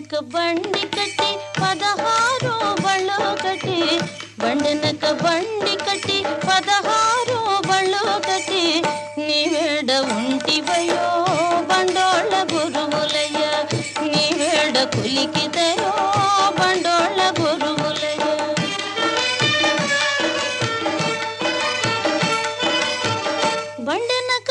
బండెనక బండి కట్టి పదహారో బళ్ళో కట్టి బండెనక బండి కట్టి పదహారో బళ్ళో కట్టి నీవేడ ఉంటివయో బండోళ్ళ గురువులయ్య నీవేడ కులికిదయో బండోళ్ళ గురువులయ్య బండెనక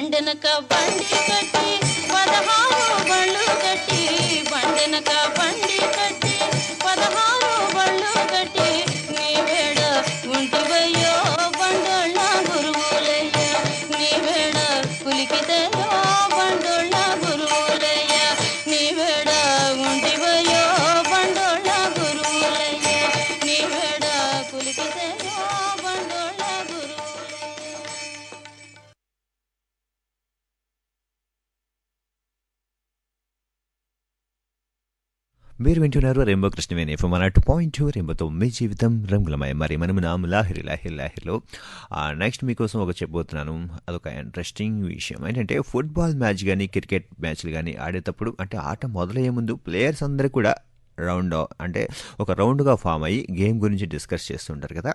బండెనక బండి కట్టి పదహారు బళ్ళు కట్టి బండెనక బండి కట్టి మీరు వింటున్నారు rainbow Krishnaveni FM one two point two రెంబోతో మీ జీవితం రంగులమై మరి మనము నాము లాహిరి లాహిరి లాహిర్లో. నెక్స్ట్ మీకోసం ఒక చెప్పబోతున్నాను. అదొక ఇంట్రెస్టింగ్ విషయం. ఏంటంటే ఫుట్బాల్ మ్యాచ్ కానీ క్రికెట్ మ్యాచ్లు కానీ ఆడేటప్పుడు అంటే ఆట మొదలయ్యే ముందు ప్లేయర్స్ అందరూ కూడా రౌండ్ అంటే ఒక రౌండ్గా ఫామ్ అయ్యి గేమ్ గురించి డిస్కస్ చేస్తుంటారు కదా.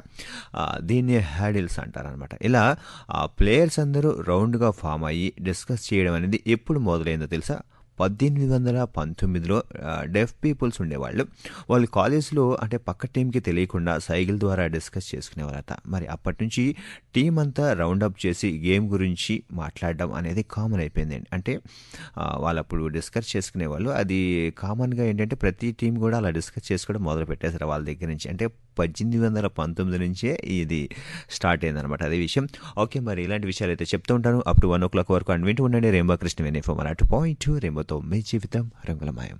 దీన్ని హ్యాడిల్స్ అంటారు అనమాట ఇలా ఆ ప్లేయర్స్ అందరూ రౌండ్గా ఫామ్ అయ్యి డిస్కస్ చేయడం అనేది ఎప్పుడు మొదలైందో తెలుసా? పద్దెనిమిది వందల పంతొమ్మిదిలో డెఫ్ పీపుల్స్ ఉండేవాళ్ళు. వాళ్ళు కాలేజ్లో అంటే పక్క టీంకి తెలియకుండా సైకిల్ ద్వారా డిస్కస్ చేసుకునేవారట. మరి అప్పటి నుంచి టీం అంతా రౌండప్ చేసి గేమ్ గురించి మాట్లాడడం అనేది కామన్ అయిపోయిందండి అంటే వాళ్ళు అప్పుడు డిస్కస్ చేసుకునేవాళ్ళు. అది కామన్గా ఏంటంటే ప్రతి టీం కూడా అలా డిస్కస్ చేసుకోవడం మొదలు పెట్టేశారు వాళ్ళ దగ్గర నుంచి. అంటే పద్దెనిమిది వందల పంతొమ్మిది నుంచే ఇది స్టార్ట్ అయిందనమాట అదే విషయం. ఓకే మరి ఇలాంటి విషయాలు అయితే చెప్తూ ఉంటాను. Up to one o'clock వరకు అండ్ వింటూ ఉండండి. రేంబో కృష్ణ వెనేఫో మన అటు పాయింట్ టూ మీ జీవితం రంగులమయం.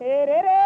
రే రే